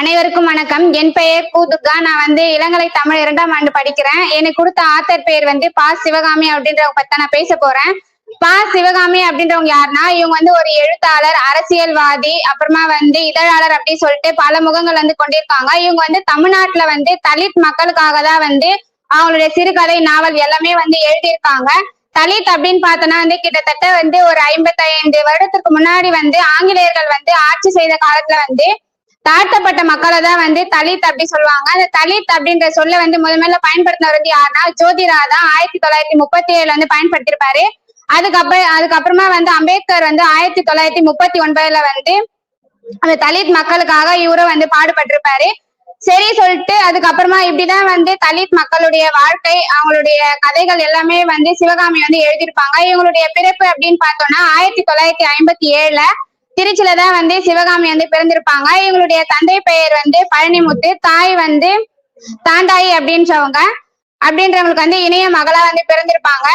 அனைவருக்கும் வணக்கம். என் பெயர் கூதுகா. நான் வந்து இளங்கலை தமிழ் இரண்டாம் ஆண்டு படிக்கிறேன். எனக்கு கொடுத்த ஆத்தர் பெயர் வந்து பா. சிவகாமி அப்படின்றவங்க பத்தி நான் பேச போறேன். பா. சிவகாமி அப்படின்றவங்க யாருன்னா இவங்க வந்து ஒரு எழுத்தாளர் அரசியல்வாதி அப்புறமா வந்து இதழாளர் அப்படின்னு சொல்லிட்டு பல முகங்கள் வந்து கொண்டிருக்காங்க. இவங்க வந்து தமிழ்நாட்டுல வந்து தலித் மக்களுக்காக தான் வந்து அவங்களுடைய சிறுகதை நாவல் எல்லாமே வந்து எழுதியிருக்காங்க. தலித் அப்படின்னு பார்த்தோன்னா வந்து கிட்டத்தட்ட வந்து ஒரு ஐம்பத்தைந்து வருடத்துக்கு முன்னாடி வந்து ஆங்கிலேயர்கள் வந்து ஆட்சி செய்த காலத்துல வந்து தாழ்த்தப்பட்ட மக்களை தான் வந்து தலித் அப்படி சொல்லுவாங்க. அந்த தலித் அப்படின்ற சொல்ல வந்து முதல் முதல்ல பயன்படுத்தினவர் வந்து யாருன்னா ஜோதிரா தான் ஆயிரத்தி தொள்ளாயிரத்தி முப்பத்தி ஏழுல வந்து பயன்படுத்திருப்பாரு அதுக்கப்புறம் அதுக்கப்புறமா வந்து அம்பேத்கர் வந்து ஆயிரத்தி தொள்ளாயிரத்தி முப்பத்தி ஒன்பதுல வந்து அந்த தலித் மக்களுக்காக இவரும் வந்து பாடுபட்டிருப்பாரு. சரி சொல்லிட்டு அதுக்கப்புறமா இப்படிதான் வந்து தலித் மக்களுடைய வாழ்க்கை அவங்களுடைய கதைகள் எல்லாமே வந்து சிவகாமி வந்து எழுதியிருப்பாங்க. இவங்களுடைய பிறப்பு அப்படின்னு பார்த்தோம்னா ஆயிரத்தி தொள்ளாயிரத்தி ஐம்பத்தி ஏழுல திருச்சியில தான் வந்து சிவகாமி வந்து பிறந்திருப்பாங்க. இவங்களுடைய தந்தை பெயர் வந்து பழனிமுத்து. தாய் வந்து தாண்டாயி அப்படின்றவங்க. அப்படின்றவங்களுக்கு வந்து இணைய மகளா வந்து பிறந்திருப்பாங்க.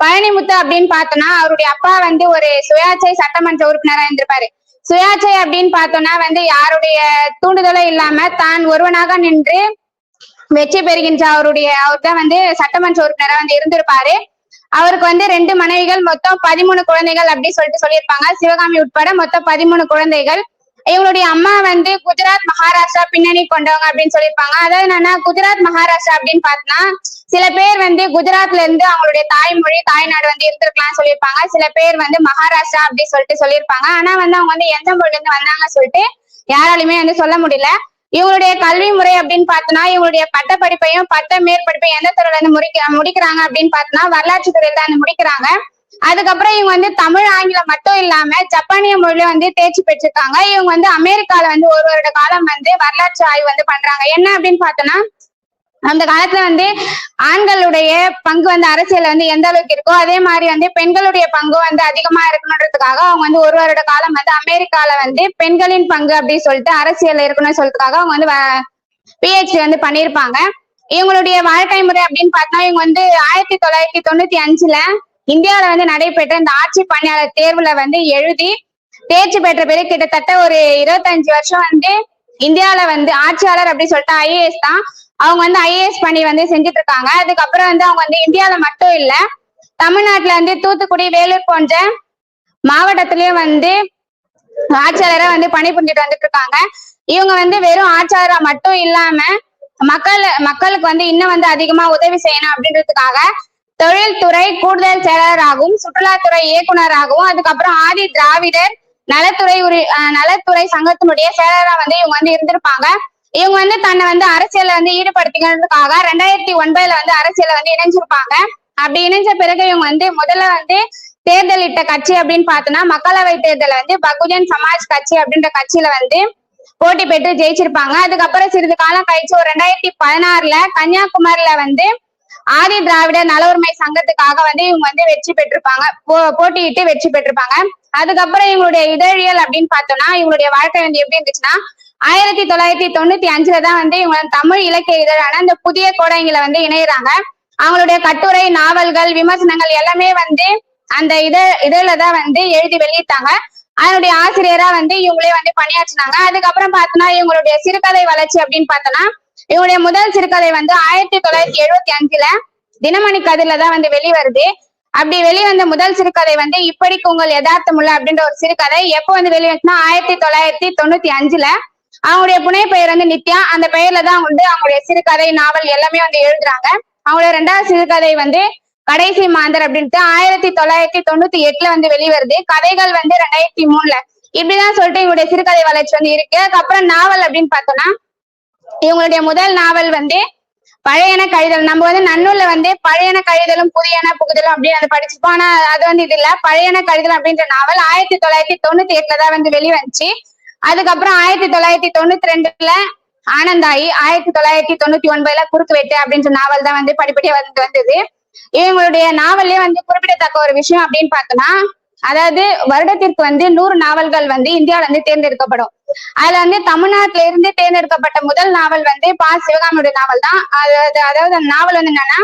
பழனிமுத்து அப்படின்னு பார்த்தோம்னா அவருடைய அப்பா வந்து ஒரு சுயாட்சை சட்டமன்ற உறுப்பினரா இருந்திருப்பாரு. சுயாட்சை அப்படின்னு பார்த்தோம்னா வந்து யாருடைய தூண்டுதலும் இல்லாம தான் ஒருவனாக நின்று வெற்றி பெறுகின்ற அவருடைய அவர் தான் வந்து சட்டமன்ற உறுப்பினராக வந்து இருந்திருப்பாரு. அவருக்கு வந்து ரெண்டு மனைவிகள் மொத்தம் பதிமூணு குழந்தைகள் அப்படின்னு சொல்லிட்டு சொல்லியிருப்பாங்க. சிவகாமி உட்பட மொத்தம் பதிமூணு குழந்தைகள். இவங்களுடைய அம்மா வந்து குஜராத் மகாராஷ்டிரா பின்னணி கொண்டவங்க அப்படின்னு சொல்லியிருப்பாங்க. அதாவது என்னன்னா குஜராத் மகாராஷ்டிரா அப்படின்னு பார்த்தோம்னா சில பேர் வந்து குஜராத்ல இருந்து அவங்களுடைய தாய்மொழி தாய்நாடு வந்து இருந்திருக்கலாம் சொல்லியிருப்பாங்க. சில பேர் வந்து மகாராஷ்டிரா அப்படின்னு சொல்லிட்டு சொல்லியிருப்பாங்க. ஆனா வந்து அவங்க வந்து எந்த மொழில இருந்து வந்தாங்க சொல்லிட்டு யாராலையுமே வந்து சொல்ல முடியல. இவங்களுடைய கல்வி முறை அப்படின்னு பார்த்தோம்னா இவங்களுடைய பட்ட படிப்பையும் பட்ட மேற்படிப்பையும் எந்த துறையில இருந்து முடிக்க முடிக்கிறாங்க அப்படின்னு பார்த்தோம்னா வரலாற்று துறையில தான் வந்து முடிக்கிறாங்க. அதுக்கப்புறம் இவங்க வந்து தமிழ் ஆங்கிலம் மட்டும் இல்லாம ஜப்பானிய மொழியில வந்து தேர்ச்சி பெற்றிருக்காங்க. இவங்க வந்து அமெரிக்கால வந்து ஒரு வருட காலம் வந்து வரலாற்று ஆய்வு வந்து பண்றாங்க. என்ன அப்படின்னு பார்த்தோம்னா அந்த காலத்துல வந்து ஆண்களுடைய பங்கு வந்து அரசியல் வந்து எந்த அளவுக்கு இருக்கோ அதே மாதிரி வந்து பெண்களுடைய பங்கு வந்து அதிகமா இருக்கணுன்றதுக்காக அவங்க வந்து ஒரு வருட காலம் வந்து அமெரிக்கால வந்து பெண்களின் பங்கு அப்படின்னு சொல்லிட்டு அரசியல்ல இருக்கணும்னு சொல்றதுக்காக அவங்க வந்து பிஹெச்டி வந்து பண்ணியிருப்பாங்க. இவங்களுடைய வாழ்க்கை முறை அப்படின்னு பார்த்தா இவங்க வந்து ஆயிரத்தி தொள்ளாயிரத்தி தொண்ணூத்தி அஞ்சுல இந்தியாவில வந்து நடைபெற்ற இந்த ஆட்சி பணியாளர் தேர்வுல வந்து எழுதி தேர்ச்சி பெற்ற பிறகு கிட்டத்தட்ட ஒரு இருபத்தஞ்சு வருஷம் வந்து இந்தியாவில வந்து ஆட்சியாளர் அப்படின்னு சொல்லிட்டு ஐஏஎஸ் தான். அவங்க வந்து ஐஏஎஸ் பணி வந்து செஞ்சுட்டு இருக்காங்க அதுக்கப்புறம் வந்து அவங்க வந்து இந்தியாவில மட்டும் இல்ல தமிழ்நாட்டுல வந்து தூத்துக்குடி வேலூர் போன்ற மாவட்டத்திலயும் வந்து ஆட்சியாளரா வந்து பணிபுரிஞ்சிட்டு வந்துட்டு இருக்காங்க இவங்க வந்து வெறும் ஆட்சியாளரா மட்டும் இல்லாம மக்கள் மக்களுக்கு வந்து இன்னும் வந்து அதிகமா உதவி செய்யணும் அப்படின்றதுக்காக தொழில்துறை கூடுதல் செயலராகவும் சுற்றுலாத்துறை இயக்குனராகவும் அதுக்கப்புறம் ஆதி திராவிடர் நலத்துறை உரி நலத்துறை சங்கத்தினுடைய செயலரா வந்து இவங்க வந்து இருந்திருப்பாங்க. இவங்க வந்து தன்னை வந்து அரசியல்ல வந்து ஈடுபடுத்திக்கிறதுக்காக ரெண்டாயிரத்தி ஒன்பதுல வந்து அரசியல்ல வந்து இணைஞ்சிருப்பாங்க. அப்படி இணைஞ்ச பிறகு இவங்க வந்து முதல்ல வந்து தேர்தலிட்ட கட்சி அப்படின்னு பார்த்தோம்னா மக்களவை தேர்தல வந்து பகுஜன் சமாஜ் கட்சி அப்படின்ற கட்சியில வந்து போட்டி பெற்று ஜெயிச்சிருப்பாங்க. அதுக்கப்புறம் சிறிது காலம் கழிச்சு ஒரு ரெண்டாயிரத்தி பதினாறுல கன்னியாகுமரியில வந்து ஆதி திராவிடர் நல உரிமை சங்கத்துக்காக வந்து இவங்க வந்து வெற்றி பெற்றிருப்பாங்க. போ போட்டியிட்டு வெற்றி பெற்றிருப்பாங்க. அதுக்கப்புறம் இவங்களுடைய இதழியல் அப்படின்னு பார்த்தோம்னா இவங்களுடைய வாழ்க்கை வந்து எப்படி இருந்துச்சுன்னா ஆயிரத்தி தொள்ளாயிரத்தி தொண்ணூத்தி அஞ்சுல தான் வந்து இவங்க தமிழ் இலக்கிய இதழான அந்த புதிய கோடைங்களை வந்து இணையறாங்க. அவங்களுடைய கட்டுரை நாவல்கள் விமர்சனங்கள் எல்லாமே வந்து அந்த இத இதழ தான் வந்து எழுதி வெளியிட்டாங்க. அதனுடைய ஆசிரியரா வந்து இவங்களே வந்து பணியாற்றினாங்க. அதுக்கப்புறம் பார்த்தோம்னா இவங்களுடைய சிறுகதை வளர்ச்சி அப்படின்னு பார்த்தோம்னா இவங்களுடைய முதல் சிறுகதை வந்து ஆயிரத்தி தொள்ளாயிரத்தி எழுபத்தி அஞ்சுல தினமணி கதிரில தான் வந்து வெளிவருது. அப்படி வெளிவந்த முதல் சிறுகதை வந்து இப்படிக்கு உங்கள் யதார்த்தம் உள்ள அப்படின்ற ஒரு சிறுகதை. எப்போ வந்து வெளிவந்துச்சுன்னா ஆயிரத்தி தொள்ளாயிரத்தி தொண்ணூத்தி அஞ்சுல அவங்களுடைய புனை பெயர் வந்து நித்யா. அந்த பெயர்ல தான் வந்து அவங்களுடைய சிறுகதை நாவல் எல்லாமே வந்து எழுதுறாங்க. அவங்களுடைய ரெண்டாவது சிறுகதை வந்து கடைசி மாந்தர் அப்படின்ட்டு ஆயிரத்தி தொள்ளாயிரத்தி தொண்ணூத்தி எட்டுல வந்து வெளிவருது. கதைகள் வந்து ரெண்டாயிரத்தி மூணுல. இப்படிதான் சொல்லிட்டு இவங்களுடைய சிறுகதை வளர்ச்சி வந்து இருக்கு. அதுக்கப்புறம் நாவல் அப்படின்னு பார்த்தோம்னா இவங்களுடைய முதல் நாவல் வந்து பழையன கழிதல். நம்ம வந்து நன்னூல்ல வந்து பழையன கழிதலும் புதியன புகுதலும் அப்படின்னு அதை படிச்சிருப்போம். ஆனா அது வந்து இது இல்ல. பழையன கழிதல் அப்படின்ற நாவல் ஆயிரத்தி தொள்ளாயிரத்தி தொண்ணூத்தி எட்டுல தான் வந்து வெளிவந்துச்சு. அதுக்கப்புறம் ஆயிரத்தி தொள்ளாயிரத்தி தொண்ணூத்தி ரெண்டுல ஆனந்தாயி ஆயிரத்தி தொள்ளாயிரத்தி தொண்ணூத்தி ஒன்பதுல குறுக்கு வெட்டு அப்படின்ற நாவல் தான் வந்து படிப்படியா வந்து வந்தது. இவங்களுடைய நாவல்லே வந்து குறிப்பிடத்தக்க ஒரு விஷயம் அப்படின்னு பார்த்தோம்னா அதாவது வருடத்திற்கு வந்து நூறு நாவல்கள் வந்து இந்தியாவில இருந்து தேர்ந்தெடுக்கப்படும். அதுல வந்து தமிழ்நாட்டில இருந்து தேர்ந்தெடுக்கப்பட்ட முதல் நாவல் வந்து பா. சிவகாமியுடைய நாவல் தான். அதாவது அதாவது அந்த நாவல் வந்து என்னன்னா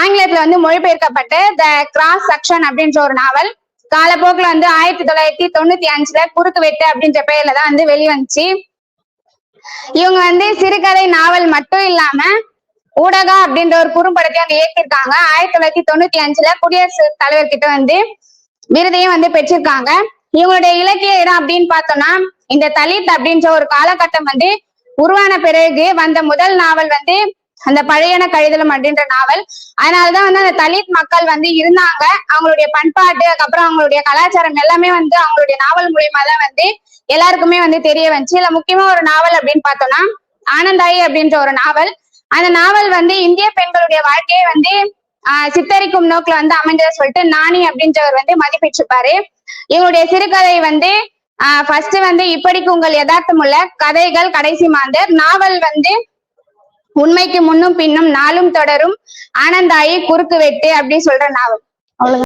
ஆங்கிலத்துல வந்து மொழிபெயர்க்கப்பட்ட த கிராஸ் செக்ஷன் அப்படின்ற ஒரு நாவல். காலப்போக்கில் வந்து ஆயிரத்தி தொள்ளாயிரத்தி தொண்ணூத்தி அஞ்சுல குறுக்கு வெட்டு அப்படின்ற பெயர்ல தான் வந்து வெளிவந்துச்சு. இவங்க வந்து சிறுகதை நாவல் மட்டும் இல்லாம ஊடகா அப்படின்ற ஒரு குறும்படத்தையும் வந்து இயக்கியிருக்காங்க. ஆயிரத்தி தொள்ளாயிரத்தி தொண்ணூத்தி அஞ்சுல குடியரசு தலைவர் கிட்ட வந்து விருதையும் வந்து பெற்றிருக்காங்க. இவங்களுடைய இலக்கிய இடம் அப்படின்னு பார்த்தோம்னா இந்த தலித் அப்படின்ற ஒரு காலகட்டம் வந்து உருவான பிறகு வந்த முதல் நாவல் வந்து அந்த பழையன கழிதலும் அப்படின்ற நாவல். அதனாலதான் வந்து அந்த தலித் மக்கள் வந்து இருந்தாங்க. அவங்களுடைய பண்பாட்டு அதுக்கப்புறம் அவங்களுடைய கலாச்சாரம் எல்லாமே வந்து அவங்களுடைய நாவல் மூலியமா தான் வந்து எல்லாருக்குமே வந்து தெரிய வந்துச்சு. இல்ல முக்கியமா ஒரு நாவல் அப்படின்னு பார்த்தோம்னா ஆனந்தாயி அப்படின்ற ஒரு நாவல். அந்த நாவல் வந்து இந்திய பெண்களுடைய வாழ்க்கையை வந்து ஆஹ் சித்தரிக்கும் நோக்குல வந்து அமைஞ்சதை சொல்லிட்டு நாணி அப்படின்றவர் வந்து மதிப்பிச்சிருப்பாரு இவங்களுடைய சிறுகதை வந்து ஃபர்ஸ்ட் வந்து இப்படிக்கு உங்கள் யதார்த்தம் உள்ள கதைகள் கடைசி மாந்தர். நாவல் வந்து உண்மைக்கு முன்னும் பின்னும் நாளும் தொடரும். ஆனந்தாயி குறுக்கு வெட்டு அப்படின்னு சொல்ற நாவல்.